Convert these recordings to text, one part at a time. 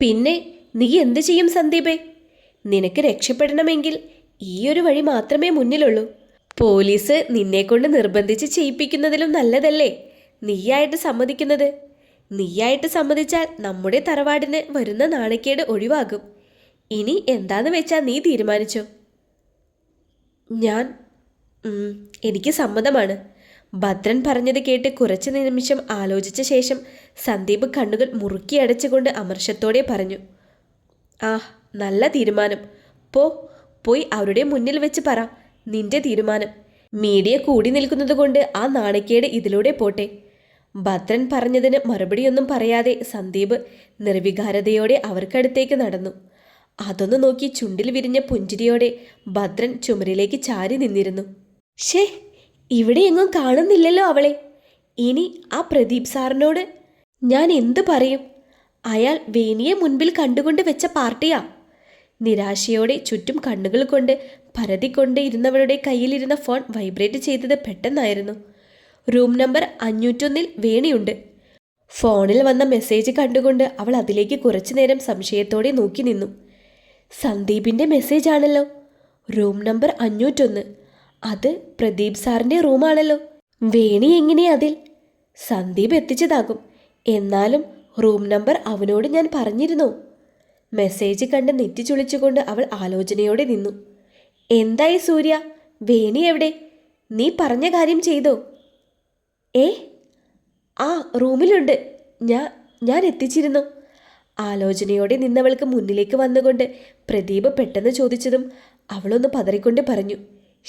പിന്നെ നീ എന്ത് ചെയ്യും സന്ദീപേ? നിനക്ക് രക്ഷപ്പെടണമെങ്കിൽ ഈ ഒരു വഴി മാത്രമേ മുന്നിലുള്ളൂ. പോലീസ് നിന്നെക്കൊണ്ട് നിർബന്ധിച്ച് ചെയ്യിപ്പിക്കുന്നതിലും നല്ലതല്ലേ നീയായിട്ട് സമ്മതിക്കുന്നത്? നീയായിട്ട് സമ്മതിച്ചാൽ നമ്മുടെ തറവാടിന് വരുന്ന നാണക്കേട് ഒഴിവാകും. ഇനി എന്താന്ന് വെച്ചാൽ നീ തീരുമാനിച്ചോ? ഞാൻ എനിക്ക് സമ്മതമാണ്. ഭദ്രൻ പറഞ്ഞത് കേട്ട് കുറച്ച് നിമിഷം ആലോചിച്ച ശേഷം സന്ദീപ് കണ്ണുകൾ മുറുക്കി അടച്ചുകൊണ്ട് അമർഷത്തോടെ പറഞ്ഞു ആ നല്ല തീരുമാനം. പോ പോയി അവരുടെ മുന്നിൽ വെച്ച് പറ. നിന്റെ തീരുമാനം. മീഡിയ കൂടി നിൽക്കുന്നതുകൊണ്ട് ആ നാണക്കേട് ഇതിലൂടെ പോട്ടെ. ഭദ്രൻ പറഞ്ഞതിന് മറുപടിയൊന്നും പറയാതെ സന്ദീപ് നിർവികാരതയോടെ അവർക്കടുത്തേക്ക് നടന്നു. അതൊന്ന് നോക്കി ചുണ്ടിൽ വിരിഞ്ഞ പുഞ്ചിരിയോടെ ഭദ്രൻ ചുമരിലേക്ക് ചാരി നിന്നിരുന്നു. ഷേ ഇവിടെ എങ്ങും കാണുന്നില്ലല്ലോ അവളെ. ഇനി ആ പ്രദീപ് സാറിനോട് ഞാൻ എന്ത് പറയും? അയാൾ വേനിയെ മുൻപിൽ കണ്ടുകൊണ്ട് വെച്ച പാർട്ടിയാ. നിരാശയോടെ ചുറ്റും കണ്ണുകൾ കൊണ്ട് പരതിക്കൊണ്ട് ഇരുന്നവളുടെ കയ്യിലിരുന്ന ഫോൺ വൈബ്രേറ്റ് ചെയ്തത് പെട്ടെന്നായിരുന്നു. റൂം നമ്പർ അഞ്ഞൂറ്റൊന്നിൽ വേണിയുണ്ട്. ഫോണിൽ വന്ന മെസ്സേജ് കണ്ടുകൊണ്ട് അവൾ അതിലേക്ക് കുറച്ചു നേരം സംശയത്തോടെ നോക്കി നിന്നു. സന്ദീപിന്റെ മെസ്സേജ് ആണല്ലോ. റൂം നമ്പർ അഞ്ഞൂറ്റൊന്ന്. അത് പ്രദീപ് സാറിന്റെ റൂമാണല്ലോ. വേണി എങ്ങനെയാ അതിൽ? സന്ദീപ് എത്തിച്ചതാകും. എന്നാലും റൂം നമ്പർ അവനോട് ഞാൻ പറഞ്ഞിരുന്നു. മെസ്സേജ് കണ്ട് നെറ്റി ചുളിച്ചുകൊണ്ട് അവൾ ആലോചനയോടെ നിന്നു. എന്തായി സൂര്യ? വേണി എവിടെ? നീ പറഞ്ഞ കാര്യം ചെയ്തോ? ഏ? ആ റൂമിലുണ്ട്. ഞാൻ ഞാൻ എത്തിച്ചിരുന്നു. ആലോചനയോടെ നിന്നവൾക്ക് മുന്നിലേക്ക് വന്നുകൊണ്ട് പ്രദീപ് പെട്ടെന്ന് ചോദിച്ചതും അവളൊന്ന് പതറിക്കൊണ്ട് പറഞ്ഞു.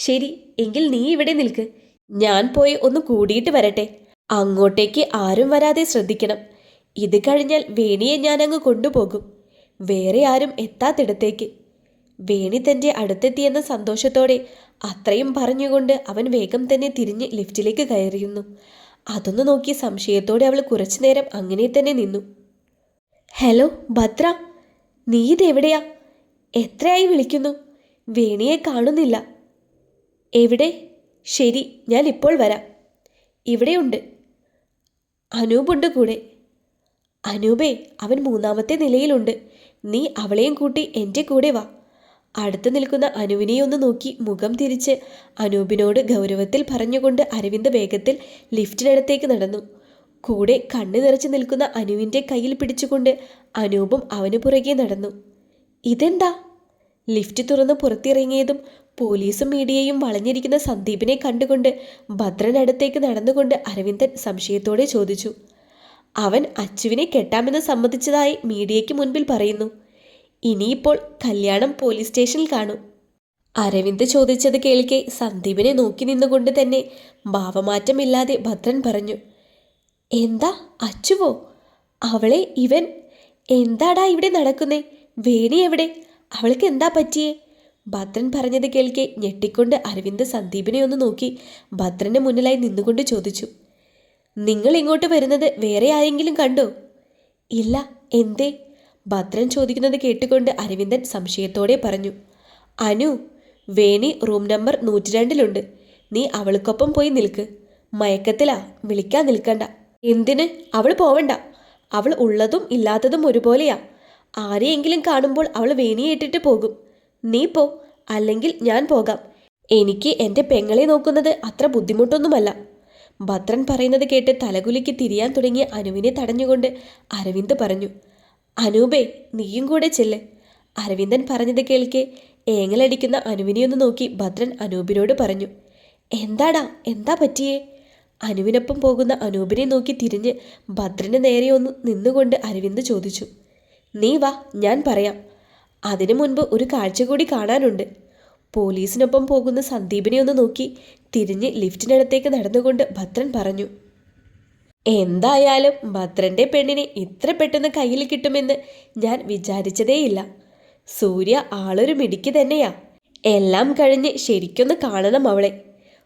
ശരി എങ്കിൽ നീ ഇവിടെ നിൽക്ക്. ഞാൻ പോയി ഒന്ന് കൂടിയിട്ട് വരട്ടെ. അങ്ങോട്ടേക്ക് ആരും വരാതെ ശ്രദ്ധിക്കണം. ഇത് കഴിഞ്ഞാൽ വേണിയെ ഞാൻ അങ്ങ് കൊണ്ടുപോകും. വേറെ ആരും എത്താത്തിടത്തേക്ക്. വേണി തന്റെ അടുത്തെത്തിയെന്ന സന്തോഷത്തോടെ അത്രയും പറഞ്ഞുകൊണ്ട് അവൻ വേഗം തന്നെ തിരിഞ്ഞ് ലിഫ്റ്റിലേക്ക് കയറിയിരുന്നു. അതൊന്ന് നോക്കി സംശയത്തോടെ അവൾ കുറച്ചു നേരം അങ്ങനെ തന്നെ നിന്നു. ഹലോ ഭദ്ര നീ ഇതെവിടെയാ? എത്രയായി വിളിക്കുന്നു? വേണിയെ കാണുന്നില്ല. എവിടെ? ശരി ഞാൻ ഇപ്പോൾ വരാം. ഇവിടെയുണ്ട്. അനൂപുണ്ട് കൂടെ. അനൂപേ അവൻ മൂന്നാമത്തെ നിലയിലുണ്ട്. നീ അവളെയും കൂട്ടി എന്റെ കൂടെ വാ. അടുത്ത് നിൽക്കുന്ന അനുവിനെ ഒന്ന് നോക്കി മുഖം തിരിച്ച് അനൂപിനോട് ഗൗരവത്തിൽ പറഞ്ഞുകൊണ്ട് അരവിന്ദ് വേഗത്തിൽ ലിഫ്റ്റിനടുത്തേക്ക് നടന്നു. കൂടെ കണ്ണു നിറച്ച് നിൽക്കുന്ന അനുവിന്റെ കയ്യിൽ പിടിച്ചുകൊണ്ട് അനൂപും അവന് പുറകെ നടന്നു. ഇതെന്താ? ലിഫ്റ്റ് തുറന്ന് പുറത്തിറങ്ങിയതും പോലീസും മീഡിയയും വളഞ്ഞിരിക്കുന്ന സന്ദീപിനെ കണ്ടുകൊണ്ട് ഭദ്രനടുത്തേക്ക് നടന്നുകൊണ്ട് അരവിന്ദൻ സംശയത്തോടെ ചോദിച്ചു അവൻ അച്ചുവിനെ കെട്ടാമെന്ന് സമ്മതിച്ചതായി മീഡിയയ്ക്ക് മുൻപിൽ പറയുന്നു. ഇനിയിപ്പോൾ കല്യാണം പോലീസ് സ്റ്റേഷനിൽ കാണും. അരവിന്ദ് ചോദിച്ചത് കേൾക്കെ സന്ദീപിനെ നോക്കി നിന്നുകൊണ്ട് തന്നെ ഭാവമാറ്റമില്ലാതെ ഭദ്രൻ പറഞ്ഞു എന്താ അച്ചുവോ? അവളെ ഇവൻ എന്താടാ ഇവിടെ നടക്കുന്നേ? വേണി എവിടെ? അവൾക്ക് എന്താ പറ്റിയേ? ഭദ്രൻ പറഞ്ഞത് കേൾക്കെ ഞെട്ടിക്കൊണ്ട് അരവിന്ദ് സന്ദീപിനെ ഒന്ന് നോക്കി ഭദ്രന്റെ മുന്നിലായി നിന്നുകൊണ്ട് ചോദിച്ചു നിങ്ങൾ ഇങ്ങോട്ട് വരുന്നത് വേറെ ആരെങ്കിലും കണ്ടോ? ഇല്ല എന്തേ? ഭദ്രൻ ചോദിക്കുന്നത് കേട്ടുകൊണ്ട് അരവിന്ദൻ സംശയത്തോടെ പറഞ്ഞു അനു വേണി റൂം നമ്പർ നൂറ്റി രണ്ടിലുണ്ട് നീ അവൾക്കൊപ്പം പോയി നിൽക്ക്. മയക്കത്തിലാ വിളിക്കാൻ നിൽക്കണ്ട. എന്തിന്? അവൾ പോവണ്ട. അവൾ ഉള്ളതും ഇല്ലാത്തതും ഒരുപോലെയാ. ആരെയെങ്കിലും കാണുമ്പോൾ അവൾ വേണിയേറ്റിട്ട് പോകും. നീ പോ അല്ലെങ്കിൽ ഞാൻ പോകാം. എനിക്ക് എന്റെ പെങ്ങളെ നോക്കുന്നത് അത്ര ബുദ്ധിമുട്ടൊന്നുമല്ല. ഭദ്രൻ പറയുന്നത് കേട്ട് തലകുലിക്ക് തിരിയാൻ തുടങ്ങിയ അനുവിനെ തടഞ്ഞുകൊണ്ട് അരവിന്ദ് പറഞ്ഞു അനൂപേ നീയും കൂടെ ചെല്ല് അരവിന്ദൻ പറഞ്ഞത് കേൾക്കെ ഏങ്ങലടിക്കുന്ന അനുവിനെ ഒന്ന് നോക്കി ഭദ്രൻ അനൂപിനോട് പറഞ്ഞു എന്താടാ എന്താ പറ്റിയേ അനുവിനൊപ്പം പോകുന്ന അനൂപിനെ നോക്കി തിരിഞ്ഞ് ഭദ്രന് നേരെ ഒന്ന് നിന്നുകൊണ്ട് അരവിന്ദ് ചോദിച്ചു നീ വാ ഞാൻ പറയാം. അതിനു മുൻപ് ഒരു കാഴ്ച കൂടി കാണാനുണ്ട്. പോലീസിനൊപ്പം പോകുന്ന സന്ദീപിനെ ഒന്ന് നോക്കി തിരിഞ്ഞ് ലിഫ്റ്റിനടുത്തേക്ക് നടന്നുകൊണ്ട് ഭദ്രൻ പറഞ്ഞു എന്തായാലും ഭദ്രന്റെ പെണ്ണിനെ ഇത്ര പെട്ടെന്ന് കയ്യിൽ കിട്ടുമെന്ന് ഞാൻ വിചാരിച്ചതേയില്ല. സൂര്യ ആളൊരു മിടിക്ക് തന്നെയാ. എല്ലാം കഴിഞ്ഞ് ശരിക്കൊന്ന് കാണണം അവളെ.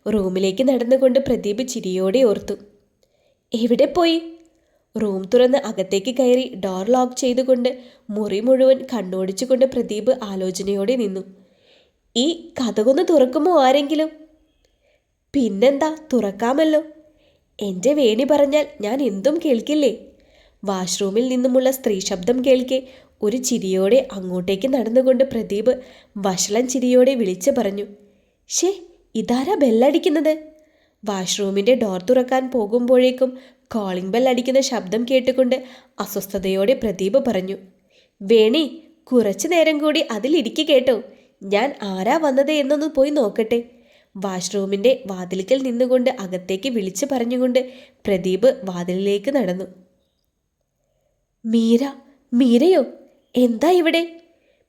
റൂമിലേക്ക് നടന്നുകൊണ്ട് പ്രദീപ് ചിരിയോടെ ഓർത്തു എവിടെ പോയി? റൂം തുറന്ന് അകത്തേക്ക് കയറി ഡോർ ലോക്ക് ചെയ്തുകൊണ്ട് മുറി മുഴുവൻ കണ്ണോടിച്ചുകൊണ്ട് പ്രദീപ് ആലോചനയോടെ നിന്നു. ഈ കഥകൊന്ന് തുറക്കുമോ ആരെങ്കിലും? പിന്നെന്താ തുറക്കാമല്ലോ. എന്റെ വേണി പറഞ്ഞാൽ ഞാൻ എന്തും കേൾക്കില്ലേ? വാഷ്റൂമിൽ നിന്നുമുള്ള സ്ത്രീ ശബ്ദം കേൾക്കെ ഒരു ചിരിയോടെ അങ്ങോട്ടേക്ക് നടന്നുകൊണ്ട് പ്രദീപ് വഷളൻ ചിരിയോടെ വിളിച്ചു പറഞ്ഞു ഷേ ഇതാരാ ബെല്ലടിക്കുന്നത്? വാഷ്റൂമിന്റെ ഡോർ തുറക്കാൻ പോകുമ്പോഴേക്കും കോളിംഗ് ബെൽ അടിക്കുന്ന ശബ്ദം കേട്ടുകൊണ്ട് അസ്വസ്ഥതയോടെ പ്രദീപ് പറഞ്ഞു വേണി കുറച്ചു നേരം കൂടി അതിലിരിക്കുക കേട്ടോ. ഞാൻ ആരാ വന്നത് എന്നൊന്ന് പോയി നോക്കട്ടെ. വാഷ്റൂമിന്റെ വാതിലിക്കൽ നിന്നുകൊണ്ട് അകത്തേക്ക് വിളിച്ചു പറഞ്ഞുകൊണ്ട് പ്രദീപ് വാതിലിലേക്ക് നടന്നു. മീര മീരയോ എന്താ ഇവിടെ?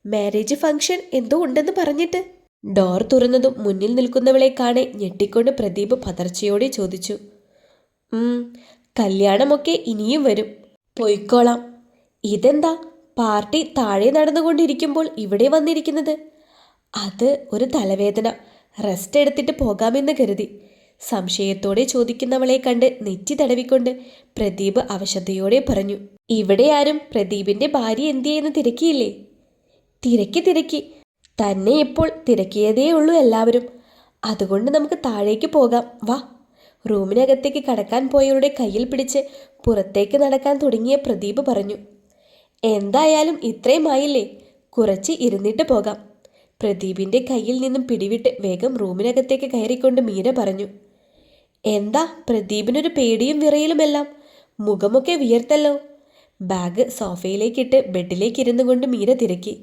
മാരേജ് ഫംഗ്ഷൻ എന്തോ ഉണ്ടെന്ന് പറഞ്ഞിട്ട്. ഡോർ തുറന്നതും മുന്നിൽ നിൽക്കുന്നവളെ കാണെ ഞെട്ടിക്കൊണ്ട് പ്രദീപ് പതർച്ചയോടെ ചോദിച്ചു "ഉം, കല്യാണമൊക്കെ ഇനിയും വരും. പൊയ്ക്കോളാം. ഇതെന്താ? പാർട്ടി താഴെ നടന്നുകൊണ്ടിരിക്കുമ്പോൾ ഇവിടെ വന്നിരിക്കുന്നത്? അത് ഒരു തലവേദന. റെസ്റ്റ് എടുത്തിട്ട് പോകാമെന്ന് കരുതി. സംശയത്തോടെ ചോദിക്കുന്നവളെ കണ്ട് നെറ്റി തടവിക്കൊണ്ട് പ്രദീപ് അവശതയോടെ പറഞ്ഞു ഇവിടെ ആരും പ്രദീപിന്റെ ഭാര്യ എന്തിയെന്ന് തിരക്കിയില്ലേ? തിരക്കി തിരക്കി. തന്നെ ഇപ്പോൾ തിരക്കിയതേ ഉള്ളൂ എല്ലാവരും. അതുകൊണ്ട് നമുക്ക് താഴേക്ക് പോകാം. വാ. റൂമിനകത്തേക്ക് കടക്കാൻ പോയവരുടെ കയ്യിൽ പിടിച്ച് പുറത്തേക്ക് നടക്കാൻ തുടങ്ങിയ പ്രദീപ് പറഞ്ഞു എന്തായാലും ഇത്രയും ആയില്ലേ? കുറച്ച് ഇരുന്നിട്ട് പോകാം. പ്രദീപിന്റെ കയ്യിൽ നിന്നും പിടിവിട്ട് വേഗം റൂമിനകത്തേക്ക് കയറിക്കൊണ്ട് മീര പറഞ്ഞു എന്താ പ്രദീപിനൊരു പേടിയും വിറയലുമെല്ലാം മുഖമൊക്കെ വിയർത്തല്ലോ. ബാഗ് സോഫയിലേക്കിട്ട് ബെഡിലേക്ക് ഇരുന്നു കൊണ്ട് മീര തിരക്കി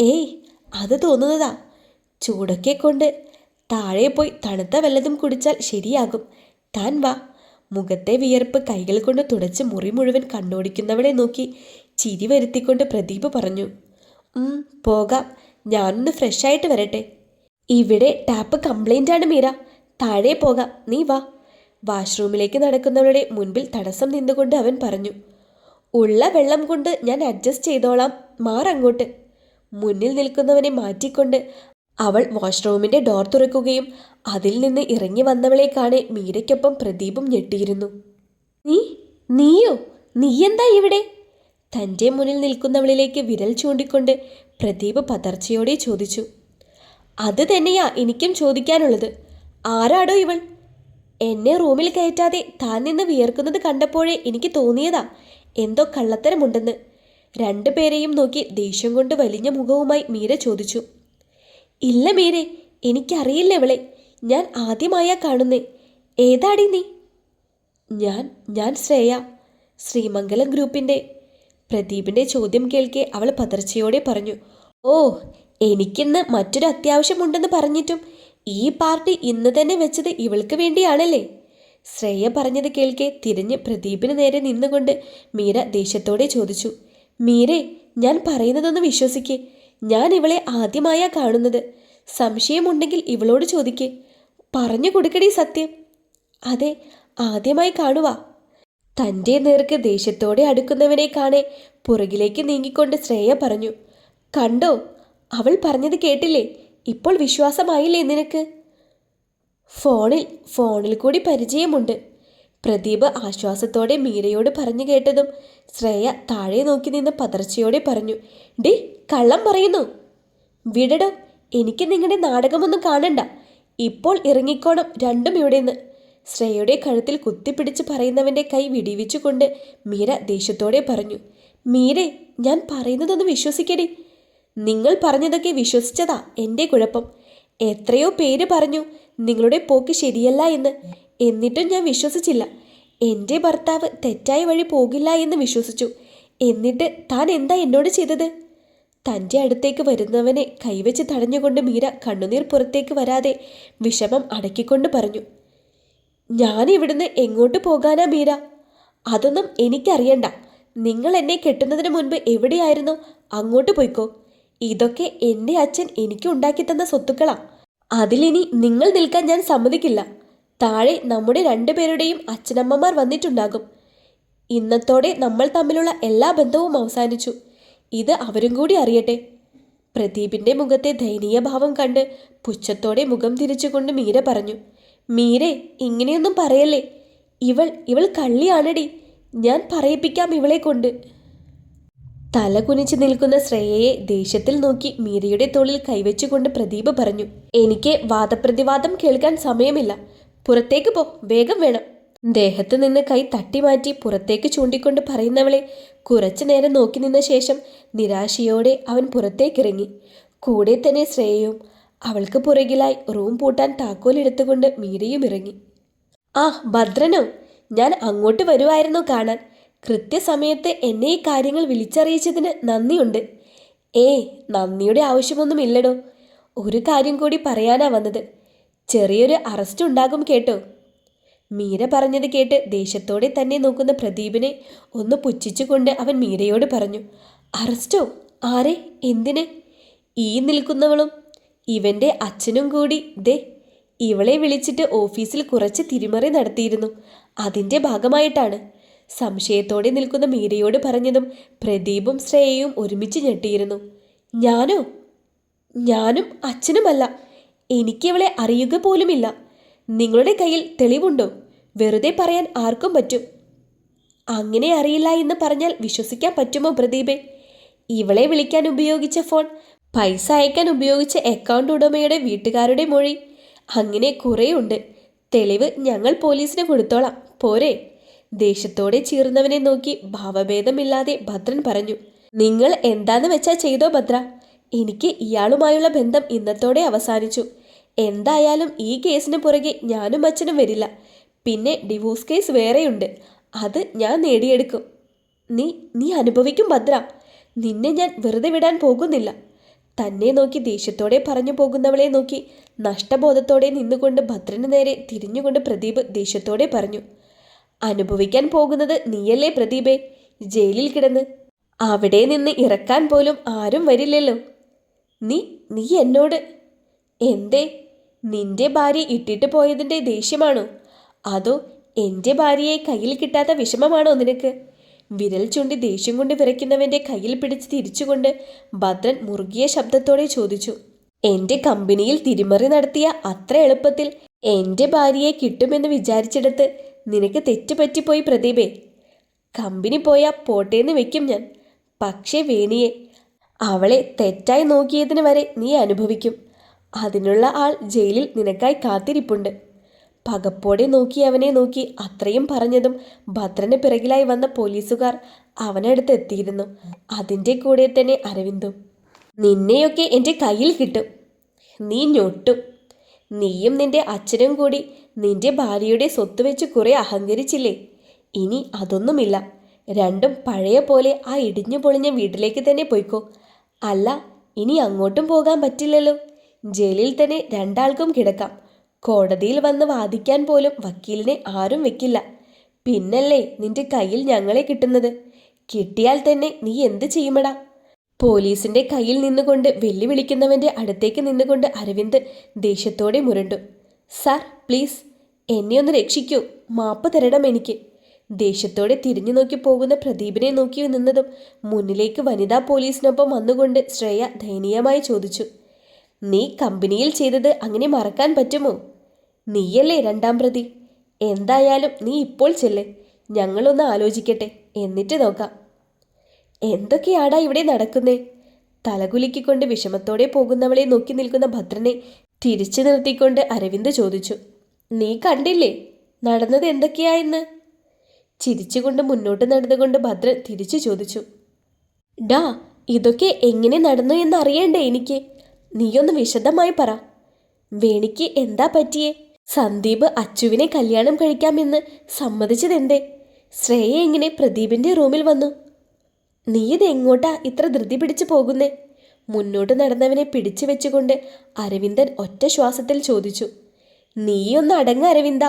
ഏയ് അത് തോന്നുന്നതാ. ചൂടൊക്കെ കൊണ്ട് താഴെ പോയി തണുത്ത വല്ലതും കുടിച്ചാൽ ശരിയാകും. താൻ വാ. മുഖത്തെ വിയർപ്പ് കൈകൾ കൊണ്ട് തുടച്ച് മുറി മുഴുവൻ കണ്ണോടിക്കുന്നവളെ നോക്കി ചിരി വരുത്തിക്കൊണ്ട് പ്രദീപ് പറഞ്ഞു "ഉം, പോകാം. ഞാനൊന്ന് ഫ്രഷായിട്ട് വരട്ടെ. ഇവിടെ ടാപ്പ് കംപ്ലൈന്റ് ആണ് മീര. താഴെ പോകാം. നീ വാ. വാഷ്റൂമിലേക്ക് നടക്കുന്നവരുടെ മുൻപിൽ തടസ്സം നിന്നുകൊണ്ട് അവൻ പറഞ്ഞു ഉള്ള വെള്ളം കൊണ്ട് ഞാൻ അഡ്ജസ്റ്റ് ചെയ്തോളാം. മാറങ്ങോട്ട്. മുന്നിൽ നിൽക്കുന്നവനെ മാറ്റിക്കൊണ്ട് അവൾ വാഷ്റൂമിന്റെ ഡോർ തുറക്കുകയും അതിൽ നിന്ന് ഇറങ്ങി വന്നവളെ കാണെ മീരയ്ക്കൊപ്പം പ്രദീപും ഞെട്ടിയിരുന്നു. നീ നീയോ? നീ എന്താ ഇവിടെ? തന്റെ മുന്നിൽ നിൽക്കുന്നവളിലേക്ക് വിരൽ ചൂണ്ടിക്കൊണ്ട് പ്രദീപ് പതർച്ചയോടെ ചോദിച്ചു. അത് തന്നെയാ എനിക്കും ചോദിക്കാനുള്ളത്. ആരാടോ ഇവൾ? എന്നെ റൂമിൽ കയറ്റാതെ താൻ നിന്ന് വിയർക്കുന്നത് കണ്ടപ്പോഴേ എനിക്ക് തോന്നിയതാ. എന്തോ കള്ളത്തരമുണ്ടെന്ന്. രണ്ടുപേരെയും നോക്കി ദേഷ്യം കൊണ്ട് വലിഞ്ഞ മുഖവുമായി മീര ചോദിച്ചു. ഇല്ല മീരെ എനിക്കറിയില്ല ഇവളെ. ഞാൻ ആദ്യമായാ കാണുന്നേ. ഏതാടി നീ? ഞാൻ ഞാൻ ശ്രേയ ശ്രീമംഗലം ഗ്രൂപ്പിന്റെ പ്രദീപിന്റെ ചോദ്യം കേൾക്കെ അവൾ പതർച്ചയോടെ പറഞ്ഞു ഓ എനിക്കിന്ന് മറ്റൊരു അത്യാവശ്യമുണ്ടെന്ന് പറഞ്ഞിട്ടും ഈ പാർട്ടി ഇന്ന് തന്നെ വെച്ചത് ഇവൾക്ക് വേണ്ടിയാണല്ലേ? ശ്രേയ പറഞ്ഞത് കേൾക്കെ തിരിഞ്ഞ് പ്രദീപിന് നേരെ നിന്നുകൊണ്ട് മീര ദേഷ്യത്തോടെ ചോദിച്ചു മീരെ ഞാൻ പറയുന്നതൊന്ന് വിശ്വസിക്കേ. ഞാൻ ഇവളെ ആദ്യമായാ കാണുന്നത്. സംശയമുണ്ടെങ്കിൽ ഇവളോട് ചോദിക്കേ. പറഞ്ഞു കൊടുക്കടി സത്യം. അതെ ആദ്യമായി കാണുക തന്റെ നേർക്ക് ദേഷ്യത്തോടെ അടുക്കുന്നവനെ കാണെ പുറകിലേക്ക് നീങ്ങിക്കൊണ്ട് ശ്രേയ പറഞ്ഞു. കണ്ടോ അവൾ പറഞ്ഞത് കേട്ടില്ലേ? ഇപ്പോൾ വിശ്വാസമായില്ലേ നിനക്ക്? ഫോണിൽ ഫോണിൽ കൂടി പരിചയമുണ്ട്. പ്രദീപ് ആശ്വാസത്തോടെ മീരയോട് പറഞ്ഞു കേട്ടതും ശ്രേയ താഴെ നോക്കി നിന്ന് പതർച്ചയോടെ പറഞ്ഞു ഡി കള്ളം പറയുന്നു. വിടടോ എനിക്ക് നിങ്ങളുടെ നാടകമൊന്നും കാണണ്ട. ഇപ്പോൾ ഇറങ്ങിക്കോണം രണ്ടും ഇവിടെ നിന്ന് ശ്രേയയുടെ കഴുത്തിൽ കുത്തിപ്പിടിച്ച് പറയുന്നവന്റെ കൈ വിടിവിച്ചുകൊണ്ട് മീര ദേഷ്യത്തോടെ പറഞ്ഞു മീരെ ഞാൻ പറയുന്നതൊന്ന് വിശ്വസിക്കടി. നിങ്ങൾ പറഞ്ഞതൊക്കെ വിശ്വസിച്ചതാ എന്റെ കുഴപ്പം. എത്രയോ പേര് പറഞ്ഞു നിങ്ങളുടെ പോക്ക് ശരിയല്ല എന്ന്. എന്നിട്ടും ഞാൻ വിശ്വസിച്ചില്ല. എന്റെ ഭർത്താവ് തെറ്റായ വഴി പോകില്ല എന്ന് വിശ്വസിച്ചു. എന്നിട്ട് താൻ എന്താ എന്നോട് ചെയ്തത്? തന്റെ അടുത്തേക്ക് വരുന്നവനെ കൈവച്ച് തടഞ്ഞുകൊണ്ട് മീര കണ്ണുനീർ പുറത്തേക്ക് വരാതെ വിഷമം അടക്കിക്കൊണ്ട് പറഞ്ഞു. ഞാൻ ഇവിടുന്ന് എങ്ങോട്ട് പോകാനാ മീര? അതൊന്നും എനിക്കറിയണ്ട. നിങ്ങൾ എന്നെ കെട്ടുന്നതിന് മുൻപ് എവിടെയായിരുന്നു? അങ്ങോട്ട് പോയിക്കോ. ഇതൊക്കെ എന്റെ അച്ഛൻ എനിക്ക് ഉണ്ടാക്കി തന്ന സ്വത്തുക്കളാ. അതിലിനി നിങ്ങൾ നിൽക്കാൻ ഞാൻ സമ്മതിക്കില്ല. താഴെ നമ്മുടെ രണ്ടുപേരുടെയും അച്ഛനമ്മമാർ വന്നിട്ടുണ്ടാകും. ഇന്നത്തോടെ നമ്മൾ തമ്മിലുള്ള എല്ലാ ബന്ധവും അവസാനിച്ചു. ഇത് അവരും കൂടി അറിയട്ടെ. പ്രദീപിന്റെ മുഖത്തെ ദയനീയ ഭാവം കണ്ട് പുച്ഛത്തോടെ മുഖം തിരിച്ചുകൊണ്ട് മീര പറഞ്ഞു മീരെ ഇങ്ങനെയൊന്നും പറയല്ലേ? ഇവൾ ഇവൾ കള്ളിയാണടി. ഞാൻ പറയിപ്പിക്കാം ഇവളെ കൊണ്ട്. തല കുനിച്ച് നിൽക്കുന്ന ശ്രേയയെ ദേഷ്യത്തിൽ നോക്കി മീരയുടെ തോളിൽ കൈവച്ചുകൊണ്ട് പ്രദീപ് പറഞ്ഞു എനിക്ക് വാദപ്രതിവാദം കേൾക്കാൻ സമയമില്ല. പുറത്തേക്ക് പോ വേഗം വേണം. ദേഹത്ത് നിന്ന് കൈ തട്ടി മാറ്റി പുറത്തേക്ക് ചൂണ്ടിക്കൊണ്ട് പറയുന്നവളെ കുറച്ചു നേരം നോക്കി നിന്ന ശേഷം നിരാശയോടെ അവൻ പുറത്തേക്കിറങ്ങി. കൂടെ തന്നെ ശ്രേയയും അവൾക്ക് പുറകിലായി റൂം പൂട്ടാൻ താക്കോലെടുത്തുകൊണ്ട് മീരയും ഇറങ്ങി. ആ ഭദ്രനോ ഞാൻ അങ്ങോട്ട് വരുമായിരുന്നു കാണാൻ. കൃത്യസമയത്ത് എന്നെ ഈ കാര്യങ്ങൾ വിളിച്ചറിയിച്ചതിന് നന്ദിയുണ്ട്. ഏ നന്ദിയുടെ ആവശ്യമൊന്നുമില്ലടോ. ഒരു കാര്യം കൂടി പറയാനാ വന്നത്. ചെറിയൊരു അറസ്റ്റ് ഉണ്ടാകും കേട്ടോ. മീര പറഞ്ഞത് കേട്ട് ദേഷ്യത്തോടെ തന്നെ നോക്കുന്ന പ്രദീപിനെ ഒന്ന് പുച്ഛിച്ചുകൊണ്ട് അവൻ മീരയോട് പറഞ്ഞു അറസ്റ്റോ? ആരെ? എന്തിന്? ഈ നിൽക്കുന്നവളും ഇവന്റെ അച്ഛനും കൂടി ദേ ഇവളെ വിളിച്ചിട്ട് ഓഫീസിൽ കുറച്ച് തിരിമറി നടത്തിയിരുന്നു. അതിന്റെ ഭാഗമായിട്ടാണ്. സംശയത്തോടെ നിൽക്കുന്ന മീരയോട് പറഞ്ഞതും പ്രദീപും ശ്രേയയും ഒരുമിച്ച് ഞെട്ടിയിരുന്നു. ഞാനോ? ഞാനും അച്ഛനുമല്ല. എനിക്കിവളെ അറിയുക പോലുമില്ല. നിങ്ങളുടെ കയ്യിൽ തെളിവുണ്ടോ? വെറുതെ പറയാൻ ആർക്കും പറ്റും. അങ്ങനെ അറിയില്ല എന്ന് പറഞ്ഞാൽ വിശ്വസിക്കാൻ പറ്റുമോ പ്രദീപേ? ഇവളെ വിളിക്കാൻ ഉപയോഗിച്ച ഫോൺ പൈസ അയക്കാൻ ഉപയോഗിച്ച അക്കൗണ്ട് ഉടമയുടെ വീട്ടുകാരുടെ മൊഴി. അങ്ങനെ കുറേയുണ്ട്. തെളിവ് ഞങ്ങൾ പോലീസിന് കൊടുത്തോളാം. പോരെ? ദേഷ്യത്തോടെ ചീർന്നവനെ നോക്കി ഭാവഭേദമില്ലാതെ ഭദ്രൻ പറഞ്ഞു നിങ്ങൾ എന്താന്ന് വെച്ചാ ചെയ്തോ ഭദ്ര? എനിക്ക് ഇയാളുമായുള്ള ബന്ധം ഇന്നത്തോടെ അവസാനിച്ചു. എന്തായാലും ഈ കേസിന് പുറകെ ഞാനും അച്ഛനും വരില്ല. പിന്നെ ഡിവോഴ്സ് കേസ് വേറെയുണ്ട്. അത് ഞാൻ നേടിയെടുക്കും. നീ നീ അനുഭവിക്കും ഭദ്ര. നിന്നെ ഞാൻ വെറുതെ വിടാൻ പോകുന്നില്ല. തന്നെ നോക്കി ദേഷ്യത്തോടെ പറഞ്ഞു പോകുന്നവളെ നോക്കി നഷ്ടബോധത്തോടെ നിന്നുകൊണ്ട് ഭദ്രന് നേരെ തിരിഞ്ഞുകൊണ്ട് പ്രദീപ് ദേഷ്യത്തോടെ പറഞ്ഞു. അനുഭവിക്കാൻ പോകുന്നത് നീയല്ലേ പ്രദീപേ? ജയിലിൽ കിടന്ന് അവിടെ നിന്ന് ഇറക്കാൻ പോലും ആരും വരില്ലല്ലോ. നീ നീ എന്നോട്? എന്തേ നിന്റെ ഭാര്യ ഇട്ടിട്ട് പോയതിന്റെ ദേഷ്യമാണോ? അതോ എന്റെ ഭാര്യയെ കയ്യിൽ കിട്ടാത്ത വിഷമമാണോ നിനക്ക്? വിരൽ ചൂണ്ടി ദേഷ്യം കൊണ്ട് വിറയ്ക്കുന്നവന്റെ കയ്യിൽ പിടിച്ച് തിരിച്ചുകൊണ്ട് ഭദ്രൻ മുറുകിയ ശബ്ദത്തോടെ ചോദിച്ചു. എന്റെ കമ്പനിയിൽ തിരിമറി നടത്തിയ അത്ര എളുപ്പത്തിൽ എന്റെ ഭാര്യയെ കിട്ടുമെന്ന് വിചാരിച്ചെടുത്ത് നിനക്ക് തെറ്റുപറ്റിപ്പോയി പ്രദീപേ. കമ്പനി പോയാൽ പോട്ടേന്ന് വെക്കും ഞാൻ. പക്ഷേ വേണിയെ അവളെ തെറ്റായി നോക്കിയതിന് വരെ നീ അനുഭവിക്കും. അതിനുള്ള ആൾ ജയിലിൽ നിനക്കായി കാത്തിരിപ്പുണ്ട്. പകപ്പോടെ നോക്കി അവനെ നോക്കി അത്രയും പറഞ്ഞതും ഭദ്രന് പിറകിലായി വന്ന പോലീസുകാർ അവനടുത്ത് എത്തിയിരുന്നു. അതിന്റെ കൂടെ തന്നെ അരവിന്ദും നിന്നെയൊക്കെ എന്റെ കയ്യിൽ കിട്ടും. നീ ഞൊട്ടും. നീയും നിന്റെ അച്ഛനും കൂടി നിന്റെ ഭാര്യയുടെ സ്വത്ത് വെച്ച് കുറെ അഹങ്കരിച്ചില്ലേ? ഇനി അതൊന്നുമില്ല. രണ്ടും പഴയ പോലെ ആ ഇടിഞ്ഞു പൊളിഞ്ഞ വീട്ടിലേക്ക് തന്നെ പോയിക്കോ. അല്ല ഇനി അങ്ങോട്ടും പോകാൻ പറ്റില്ലല്ലോ. ജയിലിൽ തന്നെ രണ്ടാൾക്കും കിടക്കാം. കോടതിയിൽ വന്ന് വാദിക്കാൻ പോലും വക്കീലിനെ ആരും വെക്കില്ല. പിന്നല്ലേ നിന്റെ കയ്യിൽ ഞങ്ങളെ കിട്ടുന്നത്? കിട്ടിയാൽ തന്നെ നീ എന്ത് ചെയ്യുമടാ? പോലീസിന്റെ കയ്യിൽ നിന്നുകൊണ്ട് വെല്ലുവിളിക്കുന്നവന്റെ അടുത്തേക്ക് നിന്നുകൊണ്ട് അരവിന്ദ് ദേഷ്യത്തോടെ മുരണ്ടു. സാർ പ്ലീസ് എന്നെ ഒന്ന് രക്ഷിക്കൂ. മാപ്പ് തരണം എനിക്ക്. ദേഷ്യത്തോടെ തിരിഞ്ഞു നോക്കി പോകുന്ന പ്രദീപിനെ നോക്കി നിന്നതും മുന്നിലേക്ക് വനിതാ പോലീസിനൊപ്പം വന്നുകൊണ്ട് ശ്രേയ ദയനീയമായി ചോദിച്ചു നീ കമ്പനിയിൽ ചെയ്തത് അങ്ങനെ മറക്കാൻ പറ്റുമോ? നീയല്ലേ രണ്ടാം പ്രതി? എന്തായാലും നീ ഇപ്പോൾ ചെല്ല് ഞങ്ങളൊന്ന് ആലോചിക്കട്ടെ എന്നിട്ട് നോക്കാം. എന്തൊക്കെയാടാ ഇവിടെ നടക്കുന്നേ? തലകുലുക്കിക്കൊണ്ട് വിഷമത്തോടെ പോകുന്നവളെ നോക്കി നിൽക്കുന്ന ഭദ്രനെ തിരിച്ചു നിർത്തിക്കൊണ്ട് അരവിന്ദ് ചോദിച്ചു നീ കണ്ടില്ലേ? നടന്നത് എന്തൊക്കെയായെന്ന് ചിരിച്ചുകൊണ്ട് മുന്നോട്ട് നടന്നുകൊണ്ട് ഭദ്രൻ തിരിച്ചു ചോദിച്ചു. ഡാ ഇതൊക്കെ എങ്ങനെ നടന്നു എന്ന് അറിയണ്ടേ എനിക്ക്. നീയൊന്ന് വിശദമായി പറ. വേണിക്ക് എന്താ പറ്റിയേ? സന്ദീപ് അച്ചുവിനെ കല്യാണം കഴിക്കാമെന്ന് സമ്മതിച്ചതെന്തേ? ശ്രേയ എങ്ങനെ പ്രദീപിന്റെ റൂമിൽ വന്നു? നീ ഇത് എങ്ങോട്ടാ ഇത്ര ധൃതി പിടിച്ചു പോകുന്നേ? മുന്നോട്ട് നടന്നവനെ പിടിച്ചു വെച്ചുകൊണ്ട് അരവിന്ദൻ ഒറ്റ ശ്വാസത്തിൽ ചോദിച്ചു. നീയൊന്ന് അടങ്ങ അരവിന്ദ.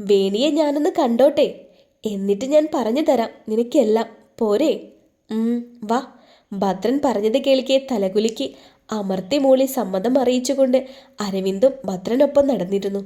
വേണിയെ ഞാനൊന്ന് കണ്ടോട്ടെ. എന്നിട്ട് ഞാൻ പറഞ്ഞു തരാം നിനക്കെല്ലാം. പോരെ? വാ. ഭദ്രൻ പറഞ്ഞത് കേൾക്കെ തലകുലിക്ക് അമർത്തി മൂളി സമ്മതം അറിയിച്ചുകൊണ്ട് അരവിന്ദും ഭദ്രനൊപ്പം നടന്നിരുന്നു.